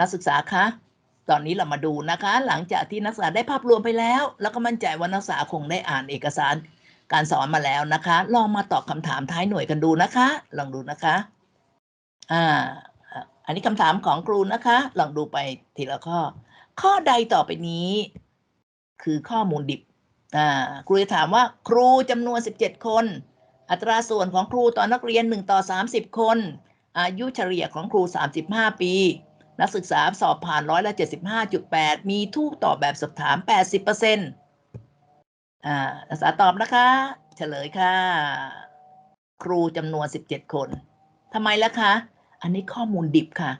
นักศึกษาคะ ตอนนี้เรามาดูนะคะ หลังจากที่นักศึกษาได้ภาพรวมไปแล้ว แล้วก็มั่นใจว่านักศึกษาคงได้อ่านเอกสารการสอนมาแล้วนะคะ ลองมาตอบคำถามท้ายหน่วยกันดูนะคะ ลองดูนะคะ อ่า อันนี้คำถามของครูนะคะ ลองดูไปทีละข้อ ข้อใดต่อไปนี้ คือข้อมูลดิบ อ่า ครูจะถามว่า ครูจำนวน 17 คน อัตราส่วนของครูต่อนักเรียน 1 ต่อ 30 คน อายุเฉลี่ยของครู 35 ปี นักศึกษาสอบผ่านร้อยละ75.8 มีทูกตอบแบบสอบถาม 80%อ่านักศึกษาตอบนะคะ เฉลยค่ะ ครูจำนวน 17 คนทำไมล่ะคะ อันนี้ข้อมูลดิบค่ะ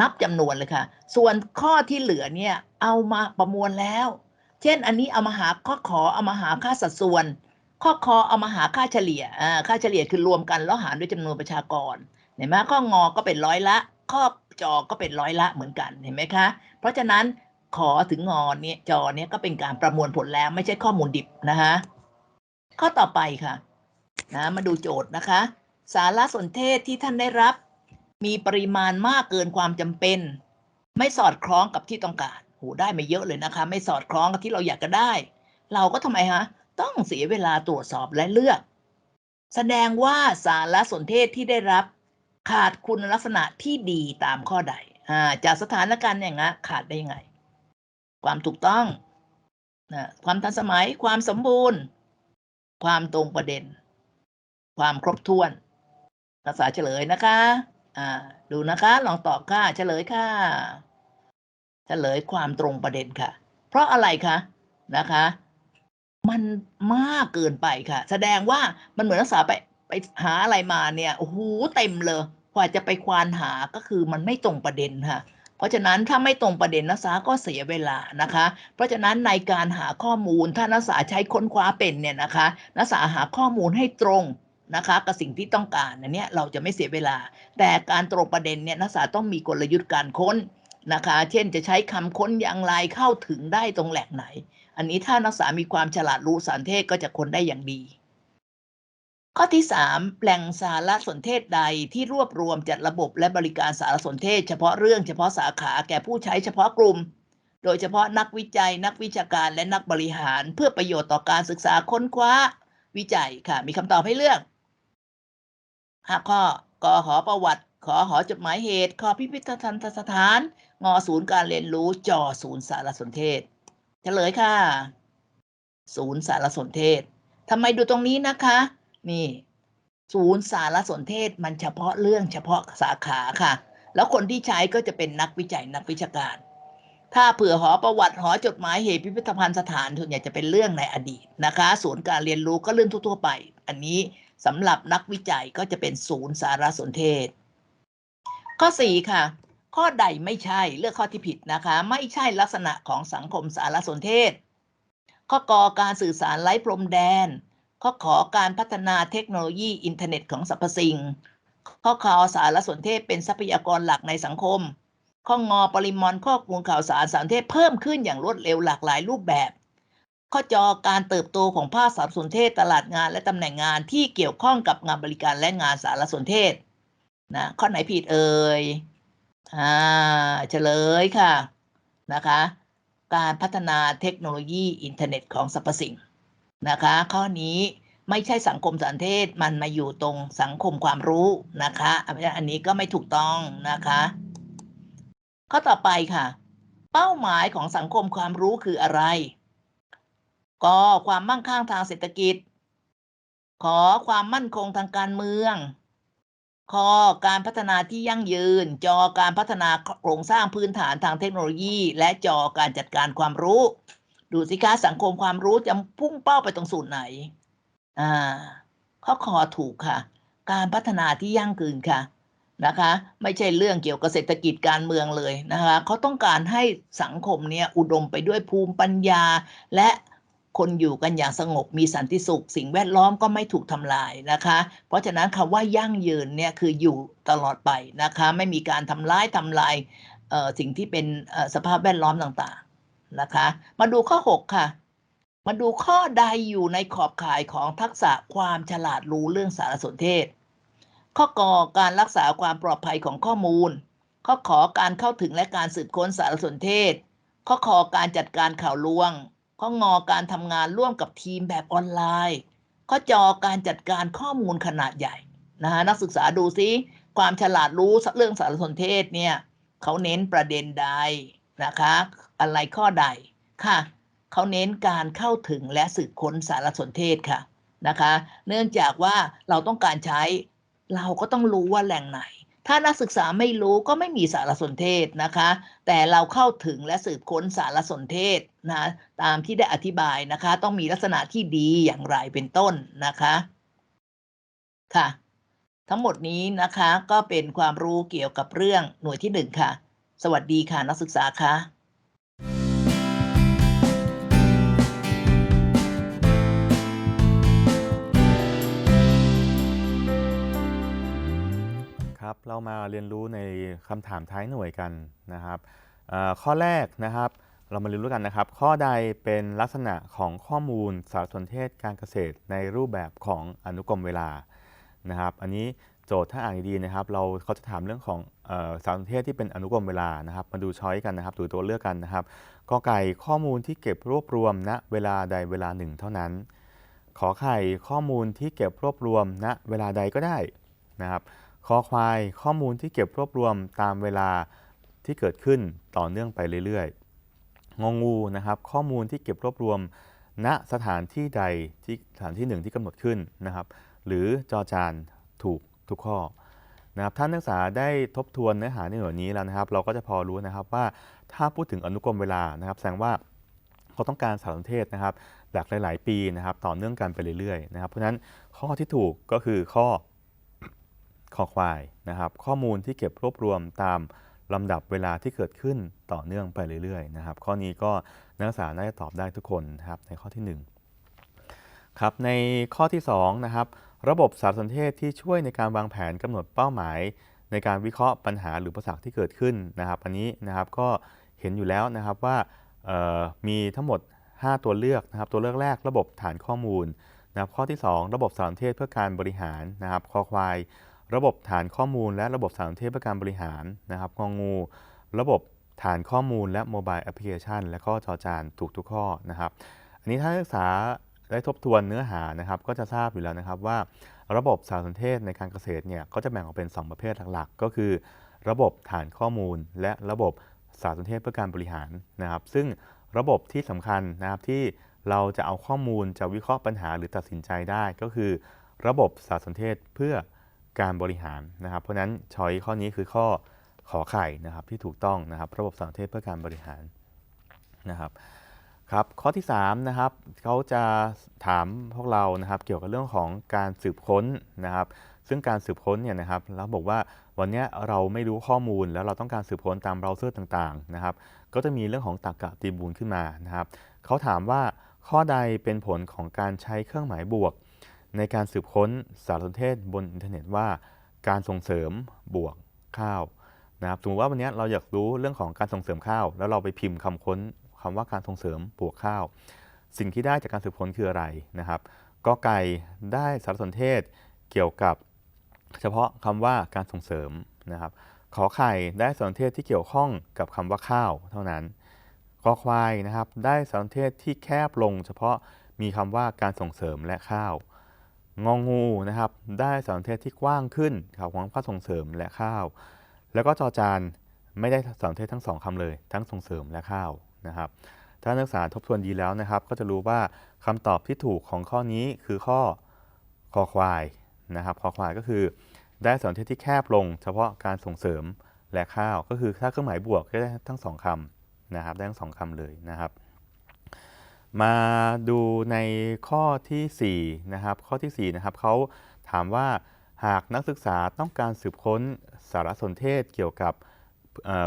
นับจำนวนเลยค่ะ ส่วนข้อที่เหลือเนี่ยเอามาประมวลแล้ว เช่น อันนี้เอามาหาข้อขอเอามาหาค่าสัดส่วน ข้อคอเอามาหาค่าเฉลี่ยอ่าค่าเฉลี่ยคือรวมกันแล้วหารด้วยจำนวนประชากรเห็นไหมข้องอก็เป็นร้อยละ ข้อ จอก็เป็นร้อยละเหมือนกันเห็นไหมคะ เพราะฉะนั้นขอถึงงอเนี่ยจอเนี่ยก็เป็นการประมวลผลแล้วไม่ใช่ข้อมูลดิบนะคะข้อต่อไปค่ะนะมาดูโจทย์นะคะ สารสนเทศที่ท่านได้รับ มีปริมาณมากเกินความจำเป็น ไม่สอดคล้องกับที่ต้องการโหได้ไม่เยอะเลยนะคะ ไม่สอดคล้องกับที่เราอยากจะได้ เราก็ทำไมฮะต้องเสียเวลาตรวจสอบและเลือก แสดงว่าสารสนเทศที่ได้รับ ขาดคุณลักษณะที่ดีตามข้อใดอ่าจากสถานการณ์อย่างนี้ขาดได้ยังไง ความถูกต้องนะความทันสมัยความสมบูรณ์ ความตรงประเด็น ความครบถ้วนภาษาเฉลยนะคะอ่าดูนะคะ ลองตอบค่ะเฉลยค่ะเฉลยความตรงประเด็นค่ะ เพราะอะไรคะนะคะ มันมากเกินไปค่ะ แสดงว่ามันเหมือนนักษาไป ไปหาอะไรมาเนี่ยโอ้โหเต็มเลยกว่าจะไปควานหาก็คือมันไม่ตรงประเด็นค่ะ เพราะฉะนั้นถ้าไม่ตรงประเด็นนักศึกษาก็เสียเวลานะคะ เพราะฉะนั้นในการหาข้อมูลถ้านักศึกษาใช้ค้นคว้าเป็นเนี่ยนะคะนักศึกษาหาข้อมูลให้ตรงนะคะกับสิ่งที่ต้องการอันเนี้ยเราจะไม่เสียเวลา แต่การตรงประเด็นเนี่ยนักศึกษาต้องมีกลยุทธ์การค้นนะคะ เช่นจะใช้คำค้นอย่างไรเข้าถึงได้ตรงแหล่งไหน อันนี้ถ้านักศึกษามีความฉลาดรู้สารเทศก็จะค้นได้อย่างดี ข้อที่ 3 แหล่งสารสนเทศใดที่รวบรวมจัดระบบและบริการสารสนเทศ เฉพาะเรื่องเฉพาะสาขาแก่ผู้ใช้เฉพาะกลุ่ม โดยเฉพาะนักวิจัย นักวิชาการและนักบริหาร เพื่อประโยชน์ต่อการศึกษาค้นคว้า วิจัยค่ะ มีคำตอบให้เลือกห้าข้อกอหอประวัติ ขอหอจดหมายเหตุขอพิพิธภัณฑสถาน งอศูนย์การเรียนรู้จอศูนย์สารสนเทศเฉลยค่ะ ศูนย์สารสนเทศทำไมดูตรงนี้นะคะ นี่ ศูนย์สารสนเทศมันเฉพาะเรื่องเฉพาะสาขาค่ะ แล้วคนที่ใช้ก็จะเป็นนักวิจัยนักวิชาการ ถ้าเผื่อหอประวัติหอจดหมายเหตุพิพิธภัณฑ์สถานส่วนใหญ่จะเป็นเรื่องในอดีตนะคะ ศูนย์การเรียนรู้ก็เรื่องทั่วๆไป อันนี้สำหรับนักวิจัยก็จะเป็นศูนย์สารสนเทศ ข้อ 4 ค่ะ ข้อใดไม่ใช่เลือกข้อที่ผิดนะคะ ไม่ใช่ลักษณะของสังคมสารสนเทศ ข้อกอการสื่อสารไร้พรมแดน ข้อขอการพัฒนาเทคโนโลยีอินเทอร์เน็ตของสรรพสิ่ง ข้อข่าวสารสนเทศเป็นทรัพยากรหลักในสังคม ข้องอปริมาณข้อมูลข่าวสารสารเทศเพิ่มขึ้นอย่างรวดเร็วหลากหลายรูปแบบ ข้อจอการเติบโตของภาคสารสนเทศตลาดงานและตำแหน่งงานที่เกี่ยวข้องกับงานบริการและงานสารสนเทศนะข้อไหนผิดเอ่ยอ่าเฉลยค่ะนะคะ การพัฒนาเทคโนโลยีอินเทอร์เน็ตของสรรพสิ่ง นะคะ ข้อนี้ไม่ใช่สังคมสารเทศมันมาอยู่ตรงสังคมความรู้นะคะอันนี้ก็ไม่ถูกต้องนะคะ ข้อต่อไปค่ะ เป้าหมายของสังคมความรู้คืออะไร ก็ความมั่งคั่งทางเศรษฐกิจ ขอความมั่นคงทางการเมืองคอการพัฒนาที่ยั่งยืน จอการพัฒนาโครงสร้างพื้นฐานทางเทคโนโลยี และจอการจัดการความรู้ ดูสิคะสังคมความรู้จะพุ่งเป้าไปตรงสูตรไหน อ่า ข้อคอถูกค่ะ การพัฒนาที่ยั่งยืนค่ะนะคะ ไม่ใช่เรื่องเกี่ยวกับเศรษฐกิจการเมืองเลยนะคะเขาต้องการให้สังคมเนี่ยอุดมไปด้วยภูมิปัญญา และคนอยู่กันอย่างสงบมีสันติสุข สิ่งแวดล้อมก็ไม่ถูกทำลายนะคะ เพราะฉะนั้นคำว่ายั่งยืนเนี่ยคืออยู่ตลอดไปนะคะ ไม่มีการทำร้ายทำลายสิ่งที่เป็นสภาพแวดล้อมต่างๆ นะคะ มาดูข้อ 6 ค่ะ มาดูข้อใดอยู่ในขอบข่ายของทักษะความฉลาดรู้เรื่องสารสนเทศ ข้อกอการรักษาความปลอดภัยของข้อมูล ข้อขอการเข้าถึงและการสืบค้นสารสนเทศ ข้อขอการจัดการข่าวลวง ข้องอการทำงานร่วมกับทีมแบบออนไลน์ ข้อจอการจัดการข้อมูลขนาดใหญ่นะฮะนักศึกษาดูซิความฉลาดรู้เรื่องสารสนเทศเนี่ยเขาเน้นประเด็นใด นะคะ อะไรข้อใดค่ะเขาเน้นการเข้าถึงและสืบค้นสารสนเทศค่ะนะคะ เนื่องจากว่าเราต้องการใช้เราก็ต้องรู้ว่าแหล่งไหน ถ้านักศึกษาไม่รู้ก็ไม่มีสารสนเทศนะคะ แต่เราเข้าถึงและสืบค้นสารสนเทศนะตามที่ได้อธิบายนะคะ ต้องมีลักษณะที่ดีอย่างไรเป็นต้นนะคะค่ะ ทั้งหมดนี้นะคะก็เป็นความรู้เกี่ยวกับเรื่องหน่วยที่หนึ่งค่ะ สวัสดีค่ะนักศึกษาคะครับเรามาเรียนรู้ในคำถามท้ายหน่วยกันนะครับข้อแรกนะครับ เรามาเรียนรู้กันนะครับ ข้อใดเป็นลักษณะของข้อมูลสารสนเทศการเกษตรในรูปแบบของอนุกรมเวลานะครับ อันนี้โจทย์ถ้าอ่านดีๆนะครับ เราเขาจะถามเรื่องของสารสนเทศที่เป็นอนุกรมเวลานะครับ มาดูช้อยกันนะครับดูตัวเลือกกันนะครับกอไก่ข้อมูลที่เก็บรวบรวมณเวลาใดเวลาหนึ่งเท่านั้น ขอไข่ข้อมูลที่เก็บรวบรวมณเวลาใดก็ได้นะครับคอควายข้อมูลที่เก็บรวบรวมตามเวลาที่เกิดขึ้นต่อเนื่องไปเรื่อยๆ งองูนะครับ ข้อมูลที่เก็บรวบรวม ณสถานที่ใดที่สถานที่หนึ่งที่กำหนดขึ้นนะครับ หรือจอจานถูกทุกข้อ นะครับท่านนักศึกษาได้ทบทวนเนื้อหาในหน่วยนี้แล้วนะครับ เราก็จะพอรู้นะครับว่าถ้าพูดถึงอนุกรมเวลานะครับ แสดงว่าเขาต้องการสารสนเทศนะครับแบบหลาย ๆ ปีนะครับ ต่อเนื่องกันไปเรื่อยๆนะครับ เพราะฉะนั้นข้อที่ถูกก็คือข้อคอควายนะครับ ข้อมูลที่เก็บรวบรวมตามลำดับเวลาที่เกิดขึ้นต่อเนื่องไปเรื่อยๆนะครับ ข้อนี้ก็นักศึกษาน่าจะตอบได้ทุกคนนะครับในข้อที่1ครับในข้อที่2นะครับ ระบบสารสนเทศที่ช่วยในการวางแผนกำหนดเป้าหมาย ในการวิเคราะห์ปัญหาหรือประสักที่เกิดขึ้นนะครับ อันนี้นะครับก็เห็นอยู่แล้วนะครับว่ามีทั้งหมด 5 ตัวเลือกนะครับ ตัวเลือกแรกระบบฐานข้อมูลนะครับข้อที่ 2 ระบบสารสนเทศเพื่อการบริหารนะครับคอควาย ระบบฐานข้อมูล และระบบสารสนเทศเพื่อการบริหารนะครับงองู ระบบฐานข้อมูลและโมบายแอปพลิเคชัน และก็จอจานถูกทุกข้อนะครับ อันนี้ถ้านักศึกษา ได้ทบทวนเนื้อหานะครับ ก็จะทราบอยู่แล้วนะครับว่าระบบสารสนเทศในการเกษตรเนี่ยก็จะแบ่งออกเป็น 2 ประเภทหลักๆ ก็คือ ระบบฐานข้อมูล และระบบสารสนเทศเพื่อการบริหารนะครับ ซึ่งระบบที่สำคัญนะครับที่เราจะเอาข้อมูลจะวิเคราะห์ปัญหาหรือตัดสินใจได้ก็คือ ระบบสารสนเทศเพื่อการบริหารนะครับ เพราะนั้นช้อยข้อนี้คือข้อขอไข่นะครับที่ถูกต้องนะครับ ระบบสารสนเทศเพื่อการบริหารนะครับ ครับข้อที่3นะครับเขาจะถามพวกเรานะครับเกี่ยวกับเรื่องของการสืบค้นนะครับ ซึ่งการสืบค้นเนี่ยนะครับเราบอกว่าวันนี้เราไม่รู้ข้อมูลแล้วเราต้องการสืบค้นตามเบราว์เซอร์ต่างๆนะครับ ก็จะมีเรื่องของตรรกะตีบูลขึ้นมานะครับเขาถามว่าข้อใดเป็นผลของการใช้เครื่องหมายบวก ในการสืบค้นสารสนเทศบนอินเทอร์เน็ตว่า การส่งเสริมบวกข้าวนะครับสมมติว่าวันนี้เราอยากรู้เรื่องของการส่งเสริมข้าว แล้วเราไปพิมพ์คำค้น คำว่าการส่งเสริมบวกข้าว สิ่งที่ได้จากการสืบค้นคืออะไรนะครับ ก็ไก่ได้สารสนเทศเกี่ยวกับเฉพาะคำว่าการส่งเสริมนะครับขอไข่ได้สารสนเทศที่เกี่ยวข้องกับคำว่าข้าวเท่านั้นคอควายนะครับได้สารสนเทศที่แคบลง เฉพาะมีคำว่าการส่งเสริมและข้าวงองูนะครับได้สารสนเทศที่กว้างขึ้นครับของข้าส่งเสริมและข้าว แล้วก็จอจานไม่ได้สารสนเทศทั้งสองคำเลย ทั้งส่งเสริมและข้าว นะครับ ถ้านักศึกษาทบทวนดีแล้วนะครับ ก็จะรู้ว่าคำตอบที่ถูกของข้อนี้คือข้อคอควายนะครับคอควายก็คือได้สารสนเทศที่แคบลง เฉพาะการส่งเสริมและข้าว ก็คือถ้าเครื่องหมายบวกก็ได้ทั้งสองคำนะครับ ได้ทั้งสองคำเลยนะครับ มาดูในข้อที่4นะครับ ข้อที่4นะครับเขาถามว่าหากนักศึกษาต้องการสืบค้นสารสนเทศเกี่ยวกับ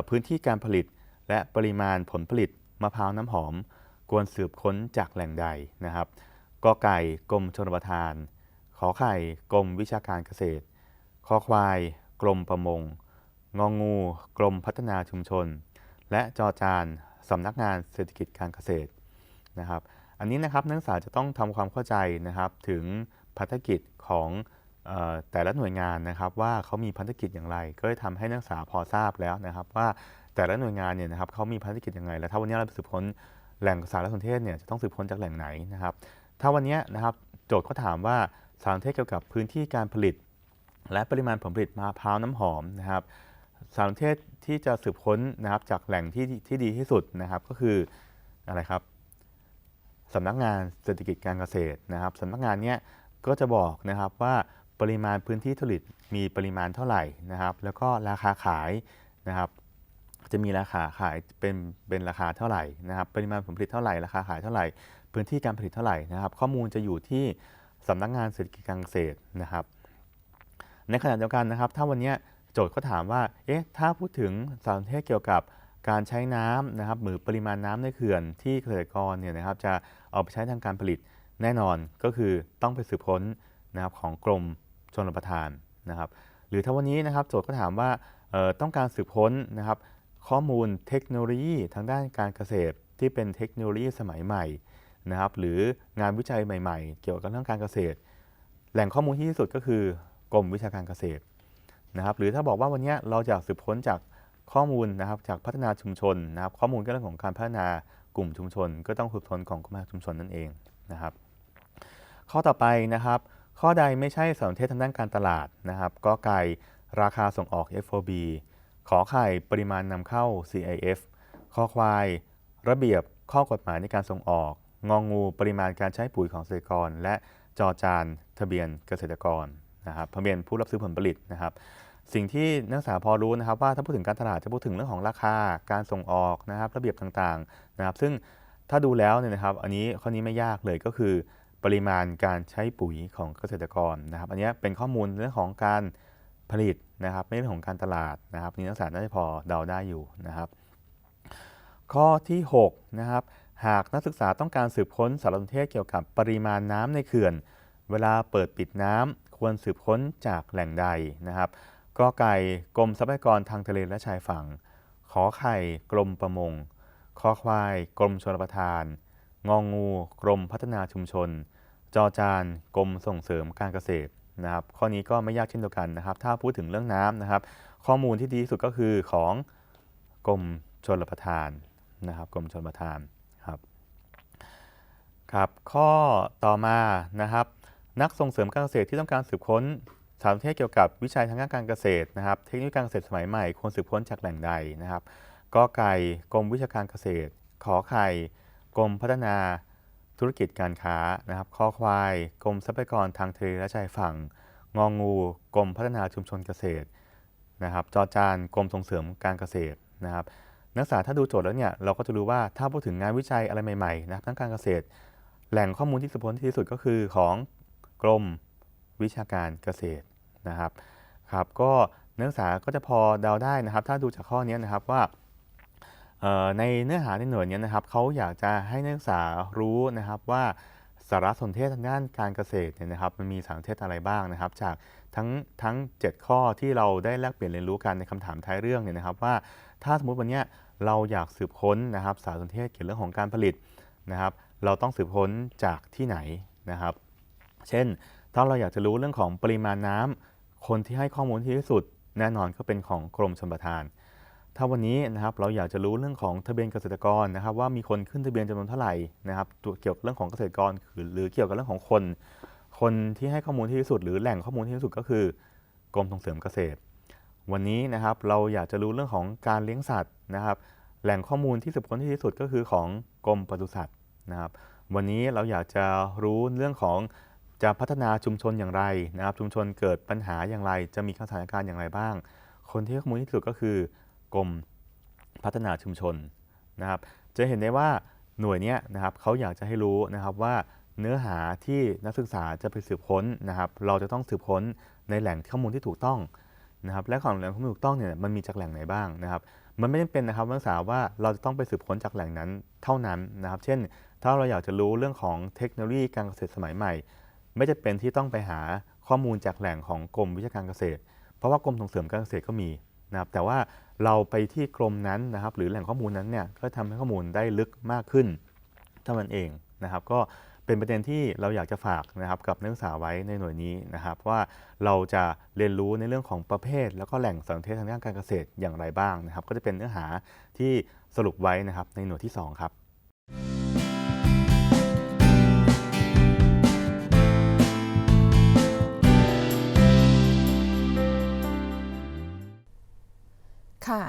พื้นที่การผลิต และปริมาณผลผลิต มะพร้าวน้ำหอมควรสืบค้นจากแหล่งใดนะครับกอไก่กรมชลประทาน ขอไข่กรมวิชาการเกษตร คอควาย กรมประมง งองู กรมพัฒนาชุมชน และจอจานสำนักงานเศรษฐกิจการเกษตรนะครับ อันนี้นะครับนักศึกษาจะต้องทำความเข้าใจนะครับถึงภารกิจของออแต่ละหน่วยงานนะครับว่าเขามีภารกิจอย่างไร ก็จะทำให้นักศึกษาพอทราบแล้วนะครับว่า แต่ละหน่วยงานเนี่ยนะครับเขามีภารกิจยังไง และถ้าวันนี้เราสืบค้นแหล่งสารสนเทศเนี่ยจะต้องสืบค้นจากแหล่งไหนนะครับ ถ้าวันนี้นะครับโจทย์เขาถามว่าสารสนเทศเกี่ยวกับพื้นที่การผลิต และปริมาณผลผลิตมะพร้าวน้ำหอมนะครับ สารสนเทศที่จะสืบค้นนะครับจากแหล่งที่ที่ดีที่สุดนะครับก็คืออะไรครับสำนักงานเศรษฐกิจการเกษตรนะครับสำนักงานเนี้ยก็จะบอกนะครับว่าปริมาณพื้นที่ผลิตมีปริมาณเท่าไหร่นะครับ แล้วก็ราคาขายนะครับ จะมีราคาขายเป็นเป็นราคาเท่าไหร่นะครับ ปริมาณผลผลิตเท่าไหร่ราคาขายเท่าไหร่ พื้นที่การผลิตเท่าไหร่นะครับ ข้อมูลจะอยู่ที่สำนักงานเศรษฐกิจการเกษตรนะครับ ในขณะเดียวกันนะครับ ถ้าวันนี้โจทย์เขาถามว่าเอ๊ะถ้าพูดถึงสารเทศเกี่ยวกับการใช้น้ำนะครับหรือปริมาณน้ำในเขื่อนที่เกษตรกรเนี่ยนะครับ จะเอาไปใช้ทางการผลิตแน่นอนก็คือต้องไปสืบค้นนะครับของกรมชลประทานนะครับ หรือถ้าวันนี้นะครับโจทย์ก็ถามว่าต้องการสืบค้นนะครับ ข้อมูลเทคโนโลยีทางด้านการเกษตรที่เป็นเทคโนโลยีสมัยใหม่นะครับ หรืองานวิจัยใหม่ ๆ เกี่ยวกับเรื่องการเกษตร แหล่งข้อมูลที่ที่สุดก็คือกรมวิชาการเกษตรนะครับ หรือถ้าบอกว่าวันนี้เราอยากสืบค้นจากข้อมูลนะครับจากพัฒนาชุมชนนะครับ ข้อมูลก็เรื่องของการพัฒนากลุ่มชุมชน ก็ต้องสืบค้นของกรมพัฒนาชุมชนนั่นเองนะครับ ข้อต่อไปนะครับ ข้อใดไม่ใช่สารสนเทศทางด้านการตลาดนะครับ ก็ไก่ราคาส่งออก FOB ขอไข่ปริมาณนำเข้า CIF ข้อควาย ระเบียบข้อกฎหมายในการส่งออก งองูปริมาณการใช้ปุ๋ยของเกษตรกร และจอจานทะเบียนเกษตรกรนะครับทะเบียนผู้รับซื้อผลผลิตนะครับ สิ่งที่นักศึกษาพอรู้นะครับว่าถ้าพูดถึงการตลาดจะพูดถึงเรื่องของราคาการส่งออกนะครับ ระเบียบต่างๆนะครับ ซึ่งถ้าดูแล้วเนี่ยนะครับ อันนี้ข้อนี้ไม่ยากเลยก็คือ ปริมาณการใช้ปุ๋ยของเกษตรกรนะครับ อันนี้เป็นข้อมูลเรื่องของการ ผลิตนะครับไม่ใช่เรื่องของการตลาดนะครับนี่นักศึกษาน่าจะพอเดาได้อยู่นะครับ ข้อที่6นะครับหากนักศึกษาต้องการสืบค้นสารสนเทศเกี่ยวกับปริมาณน้ำในเขื่อน เวลาเปิดปิดน้ำควรสืบค้นจากแหล่งใดนะครับกอไก่กรมทรัพยากรทางทะเลและชายฝั่ง ขอไข่กรมประมงคอควายกรมชลประทาน งองูกรมพัฒนาชุมชน จอจานกรมส่งเสริมการเกษตร นะครับข้อนี้ก็ไม่ยากเช่นเดียวกันนะครับ ถ้าพูดถึงเรื่องน้ำนะครับ ข้อมูลที่ดีที่สุดก็คือของกรมชลประทานนะครับกรมชลประทานครับครับ ข้อต่อมานะครับ นักส่งเสริมการเกษตรที่ต้องการสืบค้นสารเทศเกี่ยวกับวิจัยทางด้านการเกษตรนะครับ เทคโนิคการเกษตรสมัยใหม่ควรสืบค้นจากแหล่งใดนะครับกอไก่กรมวิชาการเกษตร ขอไข่กรมพัฒนา ธุรกิจการค้านะครับคอควายกรมทรัพยากรทางทะเลและชายฝั่ง งองูกรมพัฒนาชุมชนเกษตรนะครับจอจานกรมส่งเสริมการเกษตรนะครับนักศึกษาถ้าดูโจทย์แล้วเนี่ยเราก็จะรู้ว่าถ้าพูดถึงงานวิจัยอะไรใหม่ๆนะครับทั้งการเกษตร แหล่งข้อมูลที่สืบค้นที่ดีที่สุดก็คือของกรมวิชาการเกษตรนะครับครับก็นักศึกษาก็จะพอเดาได้นะครับ ถ้าดูจากข้อนี้นะครับว่า ในเนื้อหาในหน่วยนี้นะครับเขาอยากจะให้นักศึกษารู้นะครับว่าสารสนเทศทางด้านการเกษตรเนี่ยนะครับมันมีสารสนเทศอะไรบ้างนะครับ จากทั้งทั้ง 7 ข้อที่เราได้แลกเปลี่ยนเรียนรู้กันในคำถามท้ายเรื่องเนี่ยนะครับว่าถ้าสมมติวันนี้เราอยากสืบค้นนะครับสารสนเทศเกี่ยวกับเรื่องของการผลิตนะครับ เราต้องสืบค้นจากที่ไหนนะครับ เช่น ถ้าเราอยากจะรู้เรื่องของปริมาณน้ำคนที่ให้ข้อมูลที่ที่สุด แน่นอนก็เป็นของกรมชลประทาน ถ้าวันนี้นะครับเราอยากจะรู้เรื่องของทะเบียนเกษตรกรนะครับ ว่ามีคนขึ้นทะเบียนจำนวนเท่าไหร่นะครับเกี่ยวกับเรื่องของเกษตรกรหรือหรือเกี่ยวกับเรื่องของคน คนที่ให้ข้อมูลที่ที่สุด หรือแหล่งข้อมูลที่ที่สุดก็คือกรมส่งเสริมเกษตร วันนี้นะครับเราอยากจะรู้เรื่องของการเลี้ยงสัตว์นะครับ แหล่งข้อมูลที่สืบค้นที่ที่สุดก็คือของกรมปศุสัตว์นะครับ วันนี้เราอยากจะรู้เรื่องของจะพัฒนาชุมชนอย่างไรนะครับ ชุมชนเกิดปัญหาอย่างไร จะมีสถานการณ์อย่างไรบ้าง คนที่ให้ข้อมูลที่สุดก็คือ กรมพัฒนาชุมชนนะครับ จะเห็นได้ว่าหน่วยนี้นะครับเขาอยากจะให้รู้นะครับว่าเนื้อหาที่นักศึกษาจะไปสืบค้นนะครับ เราจะต้องสืบค้นในแหล่งข้อมูลที่ถูกต้องนะครับ และของแหล่งข้อมูลถูกต้องเนี่ยมันมีจากแหล่งไหนบ้างนะครับ มันไม่ได้เป็นนะครับนักศึกษาว่าเราจะต้องไปสืบค้นจากแหล่งนั้นเท่านั้นนะครับ เช่น ถ้าเราอยากจะรู้เรื่องของเทคโนโลยีการเกษตรสมัยใหม่ ไม่จะเป็นที่ต้องไปหาข้อมูลจากแหล่งของกรมวิชาการเกษตร เพราะว่ากรมส่งเสริมการเกษตรก็มีนะครับ แต่ว่า เราไปที่กรมนั้นนะครับ หรือแหล่งข้อมูลนั้นเนี่ยก็ทำให้ข้อมูลได้ลึกมากขึ้นเท่านั้นเองนะครับ ก็เป็นประเด็นที่เราอยากจะฝากนะครับกับนักศึกษาไว้ในหน่วยนี้นะครับ ว่าเราจะเรียนรู้ในเรื่องของประเภท แล้วก็แหล่งสารเทศทางด้านการเกษตรอย่างไรบ้างนะครับ ก็จะเป็นเนื้อหาที่สรุปไว้นะครับในหน่วยที่ 2 ครับ ค่ะ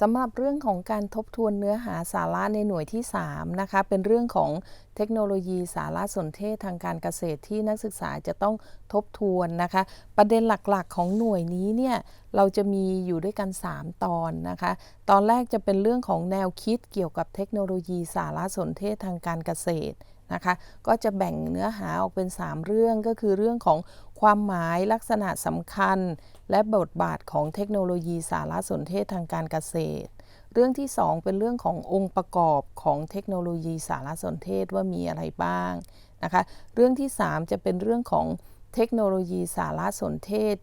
สำหรับเรื่องของการทบทวนเนื้อหาสาระในหน่วยที่ 3 นะคะ เป็นเรื่องของเทคโนโลยีสารสนเทศทางการเกษตรที่นักศึกษาจะต้องทบทวนนะคะ ประเด็นหลักๆของหน่วยนี้เนี่ยเราจะมีอยู่ด้วยกัน 3 ตอนนะคะ ตอนแรกจะเป็นเรื่องของแนวคิดเกี่ยวกับเทคโนโลยีสารสนเทศทางการเกษตร นะคะ ก็จะแบ่งเนื้อหาออกเป็น 3 เรื่องก็คือเรื่องของความหมายลักษณะสำคัญ และบทบาทของเทคโนโลยีสารสนเทศทางการเกษตร เรื่องที่ 2 เป็นเรื่องขององค์ประกอบของเทคโนโลยีสารสนเทศว่ามีอะไรบ้างนะคะ เรื่องที่ 3 จะเป็นเรื่องของเทคโนโลยีสารสนเทศ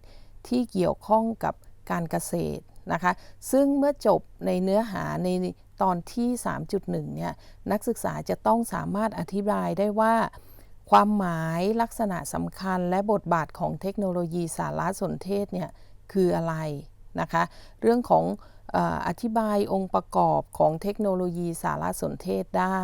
ที่เกี่ยวข้องกับการเกษตรนะคะ ซึ่งเมื่อจบในเนื้อหาใน ตอนที่ 3.1 เนี่ยนักศึกษาจะต้องสามารถอธิบายได้ว่า ความหมายลักษณะสำคัญและบทบาทของเทคโนโลยีสารสนเทศเนี่ยคืออะไรนะคะ เรื่องของอออธิบายองค์ประกอบของเทคโนโลยีสารสนเทศได้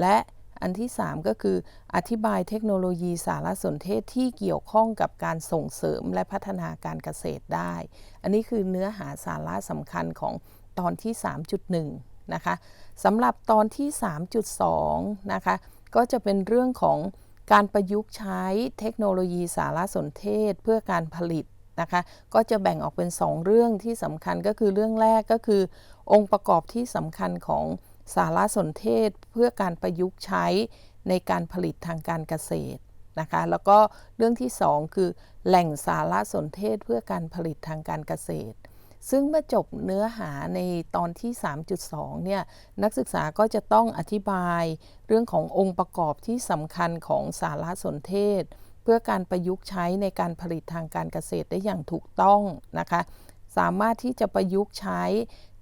และอันที่ 3 ก็คือ อธิบายเทคโนโลยีสารสนเทศที่เกี่ยวข้องกับการส่งเสริมและพัฒนาการเกษตรได้ อันนี้คือเนื้อหาสาระสำคัญของตอนที่ 3.1 นะคะสำหรับตอนที่ 3.2 นะคะ ก็จะเป็นเรื่องของการประยุกต์ใช้เทคโนโลยีสารสนเทศเพื่อการผลิตนะคะ ก็จะแบ่งออกเป็น 2 เรื่องที่สำคัญก็คือเรื่องแรกก็คือ องค์ประกอบที่สำคัญของสารสนเทศเพื่อการประยุกต์ใช้ในการผลิตทางการเกษตรนะคะ แล้วก็เรื่องที่ 2 คือแหล่งสารสนเทศเพื่อการผลิตทางการเกษตร ซึ่งเมื่อจบเนื้อหาในตอนที่ 3.2 เนี่ย นักศึกษาก็จะต้องอธิบายเรื่องขององค์ประกอบที่สำคัญของสารสนเทศ เพื่อการประยุกต์ใช้ในการผลิตทางการเกษตรได้อย่างถูกต้องนะคะ สามารถที่จะประยุกต์ใช้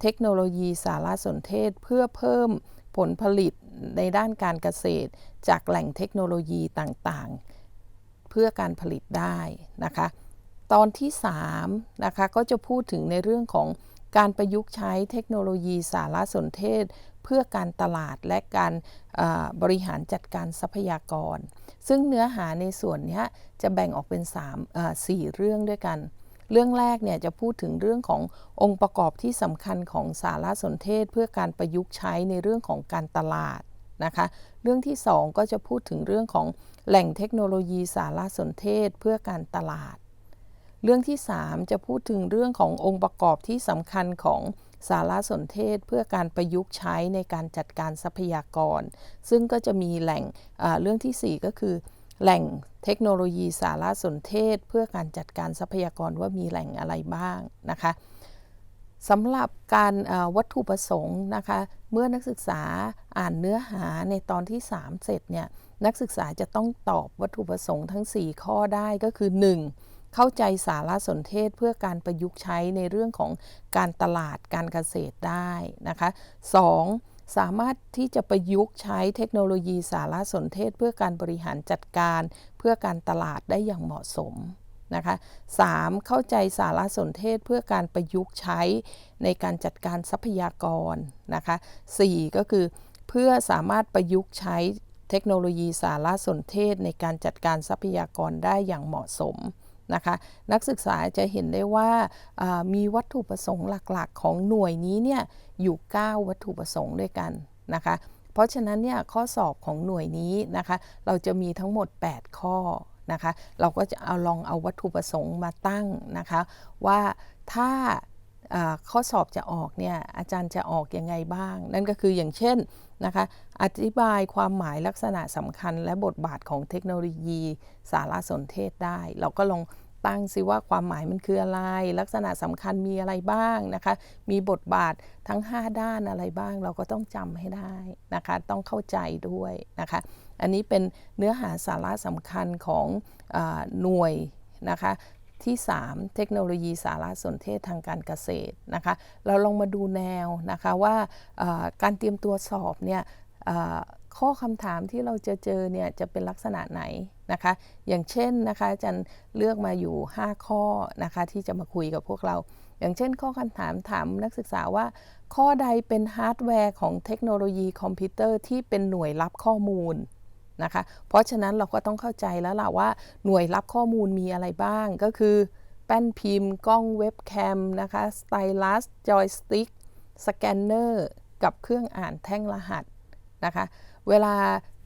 เทคโนโลยีสารสนเทศเพื่อเพิ่มผลผลิตในด้านการเกษตร จากแหล่งเทคโนโลยีต่างๆ เพื่อการผลิตได้นะคะ ตอนที่3นะคะก็จะพูดถึงในเรื่องของการประยุกต์ใช้เทคโนโลยีสารสนเทศ เพื่อการตลาดและการบริหารจัดการทรัพยากร ซึ่งเนื้อหาในส่วนนี้จะแบ่งออกเป็น3 4เรื่องด้วยกัน เรื่องแรกเนี่ยจะพูดถึงเรื่องขององค์ประกอบที่สำคัญของสารสนเทศ เพื่อการประยุกต์ใช้ในเรื่องของการตลาดนะคะเรื่องที่ 2 ก็จะพูดถึงเรื่องของแหล่งเทคโนโลยีสารสนเทศ เพื่อการตลาด เรื่องที่ 3 จะพูดถึงเรื่องขององค์ประกอบที่สำคัญของสารสนเทศเพื่อการประยุกต์ใช้ในการจัดการทรัพยากร ซึ่งก็จะมีแหล่งเรื่องที่ 4 ก็คือ แหล่งเทคโนโลยีสารสนเทศ เพื่อการจัดการทรัพยากรว่ามีแหล่งอะไรบ้างนะคะสำหรับการวัตถุประสงค์นะคะเมื่อนักศึกษาอ่านเนื้อหาในตอนที่ 3 เสร็จเนี่ยนักศึกษาจะต้องตอบวัตถุประสงค์ทั้ง 4 ข้อได้ก็คือ 1. เข้าใจสารสนเทศเพื่อการประยุกต์ใช้ในเรื่องของการตลาดการเกษตรได้นะคะ 2. สามารถที่จะประยุกต์ใช้เทคโนโลยีสารสนเทศ เพื่อการบริหารจัดการ เพื่อการตลาดได้อย่างเหมาะสมนะคะ 3. เข้าใจสารสนเทศเพื่อการประยุกต์ใช้ในการจัดการทรัพยากรนะคะ 4. ก็คือเพื่อสามารถประยุกต์ใช้เทคโนโลยีสารสนเทศในการจัดการทรัพยากรได้อย่างเหมาะสม นะคะนักศึกษาจะเห็นได้ว่ามีวัตถุประสงค์หลักๆ ของหน่วยนี้เนี่ยอยู่ 9 วัตถุประสงค์ด้วยกันนะคะเพราะฉะนั้นเนี่ยข้อสอบของหน่วยนี้นะคะเราจะมีทั้งหมด 8 ข้อนะคะเราก็จะเอาลองเอาวัตถุประสงค์มาตั้งนะคะว่าถ้าข้อสอบจะออกเนี่ยอาจารย์จะออกยังไงบ้าง นั่นก็คืออย่างเช่นนะคะอธิบายความหมายลักษณะสำคัญและบทบาทของเทคโนโลยีสารสนเทศได้ เราก็ลอง ตั้งซิว่าความหมายมันคืออะไร ลักษณะสำคัญมีอะไรบ้างนะคะ มีบทบาททั้ง 5 ด้านอะไรบ้าง เราก็ต้องจำให้ได้นะคะ ต้องเข้าใจด้วยนะคะ อันนี้เป็นเนื้อหาสาระสำคัญของอหน่วยนะคะที่ 3 เทคโนโลยีสารสนเทศทางการเกษตรนะคะ เราลองมาดูแนวนะคะว่าการเตรียมตัวสอบเนี่ย ข้อคำถามที่เราจะเจอเนี่ยจะเป็นลักษณะไหนนะคะ อย่างเช่นนะคะอาจารย์เลือกมาอยู่ 5 ข้อนะคะที่จะมาคุยกับพวกเรา อย่างเช่น ข้อคำถามถามนักศึกษาว่า ข้อใดเป็นฮาร์ดแวร์ของเทคโนโลยีคอมพิวเตอร์ที่เป็นหน่วยรับข้อมูลนะคะเพราะฉะนั้นเราก็ต้องเข้าใจแล้วล่ะว่าหน่วยรับข้อมูลมีอะไรบ้างก็คือ แป้นพิมพ์ กล้องเว็บแคมนะคะสไตลัสจอยสติ๊กสแกนเนอร์กับเครื่องอ่านแท่งรหัสนะคะ เวลา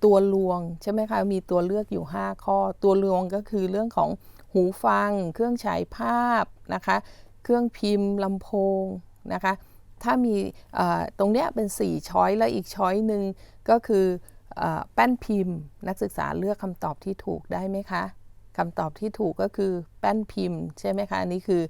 ตัวลวงใช่ไหมคะมีตัวเลือกอยู่ 5 ข้อ ตัวลวงก็คือเรื่องของหูฟัง เครื่องฉายภาพนะคะเครื่องพิมพ์ลำโพงนะคะถ้ามีตรงเนี้ยเป็น 4 ช้อยแล้วอีกช้อยหนึ่งก็คืออแป้นพิมพ์ นักศึกษาเลือกคำตอบที่ถูกได้ไหมคะคำตอบที่ถูกก็คือแป้นพิมพ์ใช่ไหมคะอันนี้คือ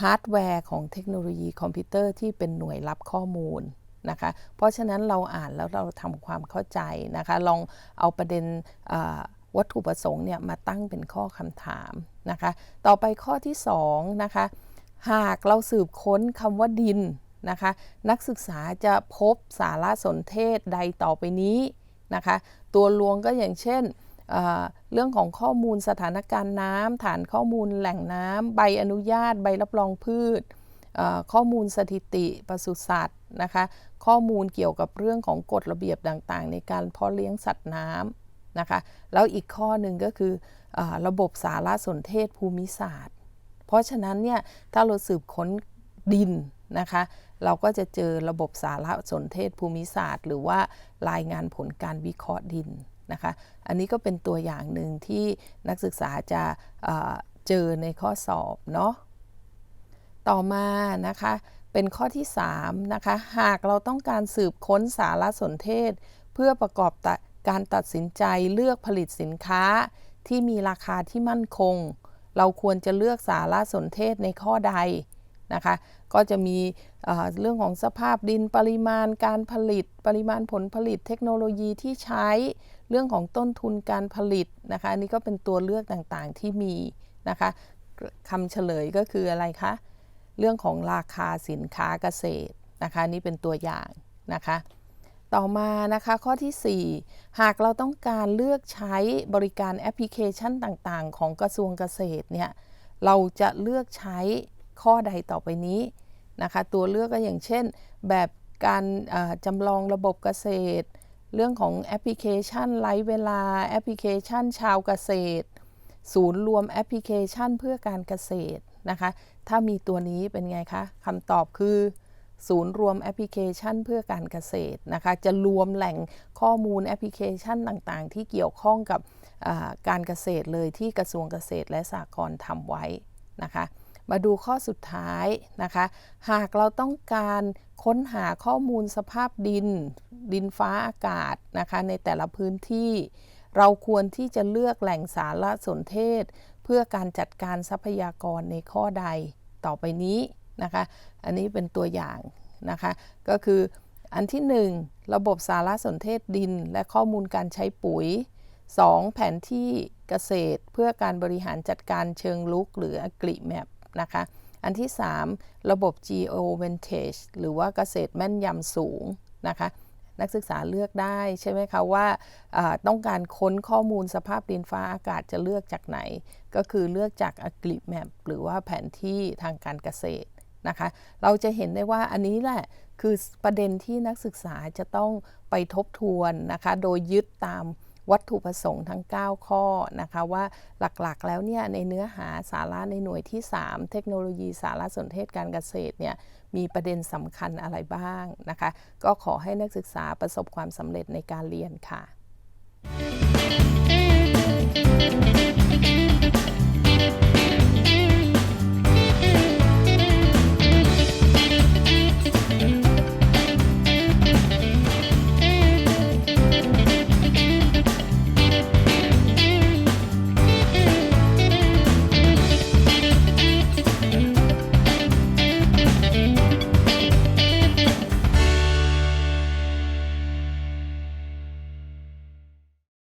ฮาร์ดแวร์ของเทคโนโลยีคอมพิวเตอร์ที่เป็นหน่วยรับข้อมูล นะคะ เพราะฉะนั้นเราอ่านแล้วเราทำความเข้าใจนะคะ ลองเอาประเด็นวัตถุประสงค์เนี่ยมาตั้งเป็นข้อคำถามนะคะ ต่อไปข้อที่2นะคะ หากเราสืบค้นคำว่าดินนะคะ นักศึกษาจะพบสารสนเทศใดต่อไปนี้นะคะ ตัวลวงก็อย่างเช่นเเรื่องของข้อมูลสถานการณ์น้ำฐานข้อมูลแหล่งน้ำใบอนุญาต ใบรับรองพืช ข้อมูลสถิติปศุสัตว์นะคะ ข้อมูลเกี่ยวกับเรื่องของกฎระเบียบต่างๆ ในการเพาะเลี้ยงสัตว์น้ำนะคะ แล้วอีกข้อหนึ่งก็คืออระบบสารสนเทศภูมิศาสตร์ เพราะฉะนั้นเนี่ยถ้าเราสืบค้นดินนะคะ เราก็จะเจอระบบสารสนเทศภูมิศาสตร์ หรือว่ารายงานผลการวิเคราะห์ดินนะคะ อันนี้ก็เป็นตัวอย่างหนึ่งที่นักศึกษาจะเจอในข้อสอบเนาะ ต่อมานะคะเป็นข้อที่3นะคะหากเราต้องการสืบค้นสารสนเทศ เพื่อประกอบการตัดสินใจเลือกผลิตสินค้าที่มีราคาที่มั่นคง เราควรจะเลือกสารสนเทศในข้อใดนะคะก็จะมีเอ่อเรื่องของสภาพดินปริมาณการผลิต ปริมาณผลผลิตเทคโนโลยีที่ใช้เรื่องของต้นทุนการผลิตนะคะอันนี้ก็เป็นตัวเลือกต่างๆที่มีนะคะคำเฉลยก็คืออะไรคะ เรื่องของราคาสินค้าเกษตรนะคะนี่เป็นตัวอย่างนะคะ ต่อมานะคะข้อที่ 4 หากเราต้องการเลือกใช้บริการแอปพลิเคชันต่างๆ ของกระทรวงเกษตรเนี่ยเราจะเลือกใช้ข้อใดต่อไปนี้นะคะตัวเลือกก็อย่างเช่น แบบการจำลองระบบเกษตร เรื่องของแอปพลิเคชันไร้เวลาแอปพลิเคชันชาวเกษตร ศูนย์รวมแอปพลิเคชันเพื่อการเกษตร นะคะ ถ้ามีตัวนี้เป็นไงคะคำตอบคือ ศูนย์รวมแอปพลิเคชันเพื่อการเกษตรนะคะ จะรวมแหล่งข้อมูลแอปพลิเคชันต่างๆ ที่เกี่ยวข้องกับการเกษตรเลยที่กระทรวงเกษตรและสหกรณ์ทำไว้นะคะมาดูข้อสุดท้ายนะคะ หากเราต้องการค้นหาข้อมูลสภาพดิน ดินฟ้าอากาศนะคะในแต่ละพื้นที่ เราควรที่จะเลือกแหล่งสารสนเทศ เพื่อการจัดการทรัพยากรในข้อใดต่อไปนี้นะคะ อันนี้เป็นตัวอย่างนะคะ ก็คืออันที่ 1 ระบบสารสนเทศดินและข้อมูลการใช้ปุ๋ย 2. แผนที่เกษตรเพื่อการบริหารจัดการเชิงลุกหรือ AgriMap นะคะ อันที่ 3 ระบบ Geo Vantage หรือว่าเกษตรแม่นยำสูงนะคะ นักศึกษาเลือกได้ใช่ไหมคะว่าต้องการค้นข้อมูลสภาพดินฟ้าอากาศจะเลือกจากไหน ก็คือเลือกจาก AgriMap หรือว่าแผนที่ทางการเกษตรนะคะ เราจะเห็นได้ว่าอันนี้แหละคือประเด็นที่นักศึกษาจะต้องไปทบทวนนะคะ โดยยึดตามวัตถุประสงค์ทั้ง 9 ข้อนะคะว่าหลักๆ แล้วเนี่ยในเนื้อหาสาระในหน่วยที่ 3 เทคโนโลยีสารสนเทศการเกษตรเนี่ยมีประเด็นสำคัญอะไรบ้างนะคะ ก็ขอให้นักศึกษาประสบความสำเร็จในการเรียนค่ะ